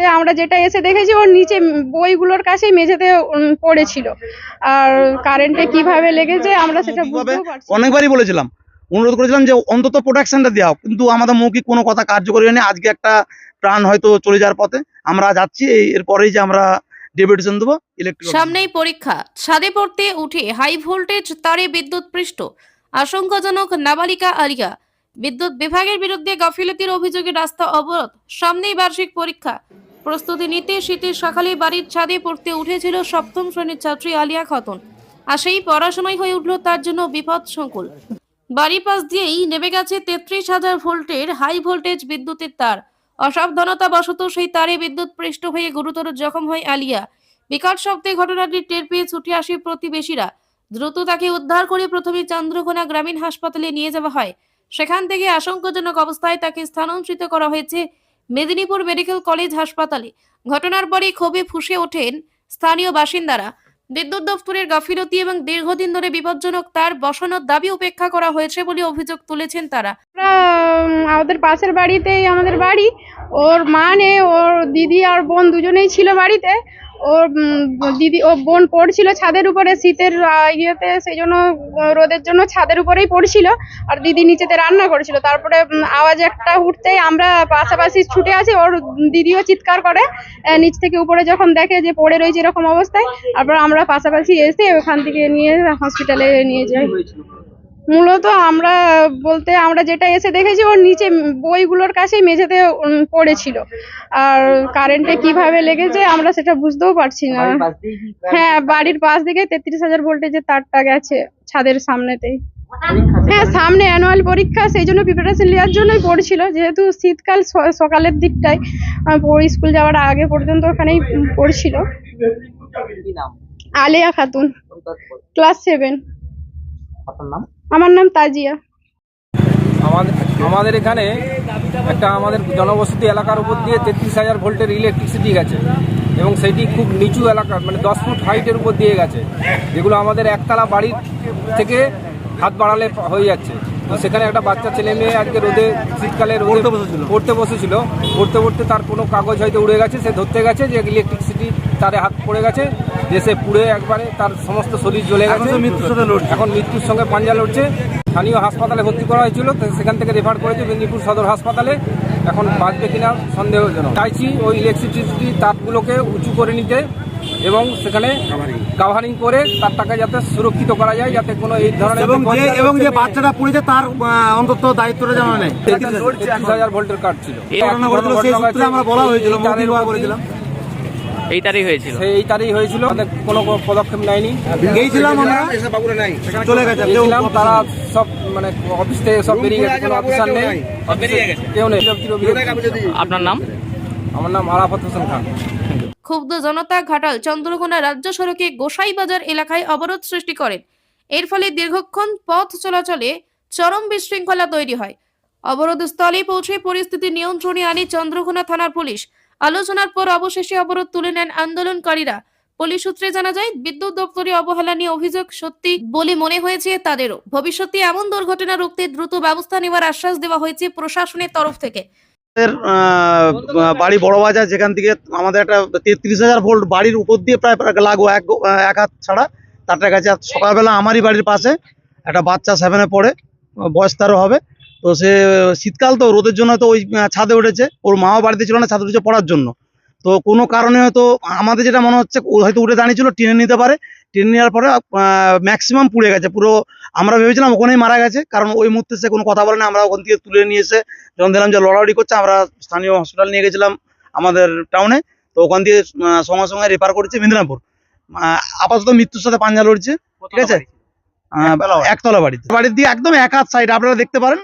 বলতে আমরা যেটা এসে দেখেছি ওর নিচে বইগুলোর কাছেই মেঝেতে পড়েছিল। আর কারেন্টে কীভাবে লেগেছে আমরা সেটা কীভাবে? বুঝতেও পারছি অনেকবারই বলেছিলাম। অনুরোধ করেছিলাম যে অন্তত প্রোটেকশনটা দেওয়া। কিন্তু আমাদের মৌখিক কোনো কথা কার্যকরী হয়নি। আজকে একটা প্রাণ হয়তো চলে যাওয়ার পথে। আমরা যাচ্ছি এরপরেই যে আমরা ডেপুটেশন দেবো ইলেকট্রিক সামনেই পরীক্ষা। ছাদে পড়তে উঠে হাই ভোল্টেজ তারে বিদ্যুৎ পৃষ্ঠ। আশঙ্কাজনক নাবালিকা আলিয়া। বিদ্যুৎ বিভাগের বিরুদ্ধে গাফিলতির অভিযোগে রাস্তা অবরোধ। সামনেই বার্ষিক পরীক্ষা। প্রস্তুতি নিতে শীতের সকালে বাড়ির ছাদে পড়তে উঠেছিল সপ্তম শ্রেণির ছাত্রী আলিয়া খাতুন। আর সেই পড়াশোনাই হয়ে উঠল তার জন্য বিপদ সংকুল। বাড়ির পাশ দিয়েই নেমে গেছে তেত্রিশ হাজার ভোল্টের হাই ভোল্টেজ বিদ্যুতের তার। অসাবধানতা বশত সেই তারে বিদ্যুৎ পৃষ্ঠ হয়ে গুরুতর জখম হয় আলিয়া। বিকট শব্দে ঘটনাটি টের পেয়ে ছুটে আসে প্রতিবেশীরা। দ্রুত তাকে উদ্ধার করে প্রথমে চন্দ্রকোনা গ্রামীণ হাসপাতালে নিয়ে যাওয়া হয়। সেখান থেকে আশঙ্কাজনক অবস্থায় তাকে স্থানান্তরিত করা হয়েছে মেদিনীপুর মেডিকেল কলেজ হাসপাতালে। ঘটনার পরে ক্ষোভে ফুসে ওঠেন স্থানীয় বাসিন্দারা। বিদ্যুৎ দফতরের গাফিলতি এবং দীর্ঘদিন ধরে বিপজ্জনক তার বসানোর দাবি উপেক্ষা করা হয়েছে বলে অভিযোগ তুলেছেন তারা। আমাদের পাশের বাড়িতেই আমাদের বাড়ি। ওর মা নেই, ওর দিদি আর বোন দুজনেই ছিল বাড়িতে। ওর দিদি ও বোন পড়ছিল ছাদের উপরে, শীতের ইয়েতে সেই জন্য রোদের জন্য ছাদের উপরেই পড়ছিল। আর দিদি নিচেতে রান্না করেছিল। তারপরে আওয়াজ একটা উঠতেই আমরা পাশাপাশি ছুটে আসি। ওর দিদিও চিৎকার করে। নিচ থেকে উপরে যখন দেখে যে পড়ে রয়েছে এরকম অবস্থায়, তারপর আমরা পাশাপাশি এসে ওখান থেকে নিয়ে হসপিটালে নিয়ে যাই। মূলত আমরা বলতে আমরা যেটা এসে দেখেছি ওর নিচে বইগুলোর কাছেই মেঝেতে পড়েছিল। আর কারেন্টে কীভাবে লেগেছে আমরা সেটা বুঝতেও পারছি না। হ্যাঁ বাড়ির পাশ দিকে তেত্রিশ হাজার ভোল্টেজের তারটা গেছে ছাদের সামনেতেই। হ্যাঁ সামনে অ্যানুয়াল পরীক্ষা সেই জন্য প্রিপারেশন নেওয়ার জন্যই পড়ছিল। যেহেতু শীতকাল সকালের দিকটায় স্কুল যাওয়ার আগে পর্যন্ত ওখানেই পড়ছিল। Aleya Khatun class class seven আপনার নাম? আমার নাম তাজিয়া। আমাদের আমাদের এখানে একটা আমাদের জনবসতি এলাকার উপর দিয়ে তেত্রিশ হাজার ভোল্টের ইলেকট্রিসিটি গেছে এবং সেটি খুব নিচু এলাকা মানে দশ ফুট হাইটের উপর দিয়ে গেছে। যেগুলো আমাদের একতলা বাড়ির থেকে হাত বাড়ালে হয়ে যাচ্ছে। তো সেখানে একটা বাচ্চা ছেলে মেয়ে আজকে রোদে শীতকালে রোদে বসেছিল। পড়তে বসেছিল। পড়তে পড়তে তার কোনো কাগজ হয়তো উড়ে গেছে সে ধরতে গেছে যে ইলেকট্রিসিটি তারে হাত পড়ে গেছে। যে সে পুড়ে একবারে তার সমস্ত শরীর জ্বলে গেছে। মৃত্যুর এখন মৃত্যুর সঙ্গে পাঞ্জা লড়ছে। স্থানীয় হাসপাতালে ভর্তি করা হয়েছিল সেখান থেকে রেফার করেছে মেদিনীপুর সদর হাসপাতালে। এখন বাঁচবে কিনা সন্দেহজনক। চাইছি ওই ইলেকট্রিসিটি তারগুলোকে উঁচু করে নিতে এবং সেখানে কাভারিং করে তারটাকে যাতে সুরক্ষিত করা যায় যাতে কোনো এই ধরনের এবং যে বিপদ এবং যে বাচ্চাটা পড়েছে তার অন্তত দায়িত্বটা জানা নেই। তেত্রিশ হাজার ভোল্টের কার্ড ছিল। আমরা বলা হয়েছিল এই তারের মৌখিকভাবে মধ্যেই- বলেছিলাম এই তারিখ হয়েছিল। সেই এই হয়েছিল আমাদের কোনো পদক্ষেপ নেয়নি। গিয়েছিলাম আমরা চলে গেছে গেছিলাম তারা সব মানে অফিস থেকে সব বেরিয়ে গেছে কোনো অফিসার নেই। কেউ নেই। আপনার নাম? আমার নাম আরাফত হোসেন খান। ক্ষুব্ধ জনতা ঘাটাল চন্দ্রকোনা রাজ্য সড়কে গোসাইবাজার এলাকায় অবরোধ সৃষ্টি করেন। এর ফলে দীর্ঘক্ষণ পথ চলাচলে চরম বিশৃঙ্খলা তৈরি হয়। অবরোধ স্থলে পৌঁছে পরিস্থিতি নিয়ন্ত্রণে আনে চন্দ্রকোনা থানার পুলিশ। আলোচনার পর অবশেষে অবরোধ তুলে নেন আন্দোলনকারীরা। পুলিশ সূত্রে জানা যায়, বিদ্যুৎ দপ্তরে অবহেলা নিয়ে অভিযোগ সত্যি বলে মনে হয়েছে তাদেরও। ভবিষ্যতে এমন দুর্ঘটনা রুখতে দ্রুত ব্যবস্থা নেওয়ার আশ্বাস দেওয়া হয়েছে প্রশাসনের তরফ থেকে। বাড়ি বড় বাজার যেখান থেকে আমাদের একটা তেত্রিশ হাজার ভোল্ট বাড়ির উপর দিয়ে প্রায় লাগো এক এক হাত ছাড়া। তারটা আর সকালবেলা আমারই বাড়ির পাশে একটা বাচ্চা সেভেনে পড়ে, বয়স তারও হবে। তো সে, শীতকাল তো, রোদের জন্য তো ওই ছাদে উঠেছে। ওর মাও বাড়িতে ছিল না, ছাদে উঠেছে পড়ার জন্য। তো কোনো কারণে হয়তো আমাদের যেটা মনে হচ্ছে হয়তো উঠে দাঁড়িয়েছিল টেনে নিতে পারে। টেনে নেওয়ার পরে ম্যাক্সিমাম পুড়ে গেছে। পুরো আমরা ভেবেছিলাম ওখানেই মারা গেছে, কারণ ওই মুহূর্তে সে কোনো কথা বলে না। আমরা ওখান থেকে তুলে নিয়ে এসে যখন দেখলাম যে লড়াড়ি করছে, আমরা স্থানীয় হসপিটাল নিয়ে গেছিলাম আমাদের টাউনে তো ওখান দিয়ে সঙ্গে সঙ্গে রেফার করেছে মেদিনীপুর। আপাতত মৃত্যুর সাথে পাঞ্জা লড়ছে, ঠিক আছে? একতলা বাড়িতে। বাড়ির দিয়ে একদম এক হাত সাইড আপনারা দেখতে পারেন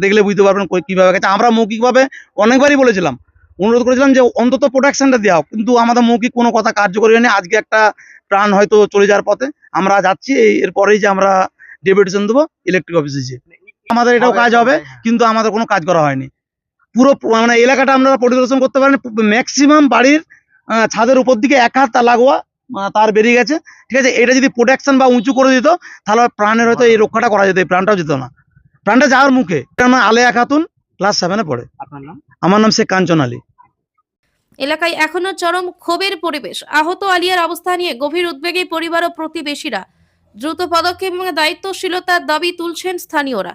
দেখলে বুঝতে পারবেন কীভাবে গেছে। আমরা মৌখিকভাবে অনেকবারই বলেছিলাম অনুরোধ করেছিলাম যে অন্তত প্রোটেকশনটা দেওয়া। কিন্তু আমাদের মৌখিক কোনো কথা কার্যকরী হয়নি। আজকে একটা প্রাণ হয়তো চলে যাওয়ার পথে। আমরা যাচ্ছি এরপরেই যে আমরা ডেপুটেশন দেবো ইলেকট্রিক অফিসে যে আমাদের এটাও কাজ হবে কিন্তু আমাদের কোনো কাজ করা হয়নি। পুরো মানে এলাকাটা আপনারা পরিদর্শন করতে পারেন। ম্যাক্সিমাম বাড়ির আহ, ছাদের উপর দিকে এক হাত তার লাগোয়া তার বেরিয়ে গেছে। ঠিক আছে এটা যদি প্রোটেকশন বা উঁচু করে দিত তাহলে প্রাণের হয়তো এই রক্ষাটা করা যেত এই প্রাণটাও যেত না। প্রাণটা যাওয়ার মুখে। এটা আমার আলেয়া খাতুন ক্লাস সেভেনে পড়ে। নাম? আমার নাম শেখ কাঞ্চন আলী। এলাকায় এখনও চরম ক্ষোভের পরিবেশ। আহত আলিয়ার অবস্থা নিয়ে গভীর উদ্বেগে পরিবার ও প্রতিবেশীরা। দ্রুত পদক্ষেপ এবং দায়িত্বশীলতার দাবি তুলছেন স্থানীয়রা।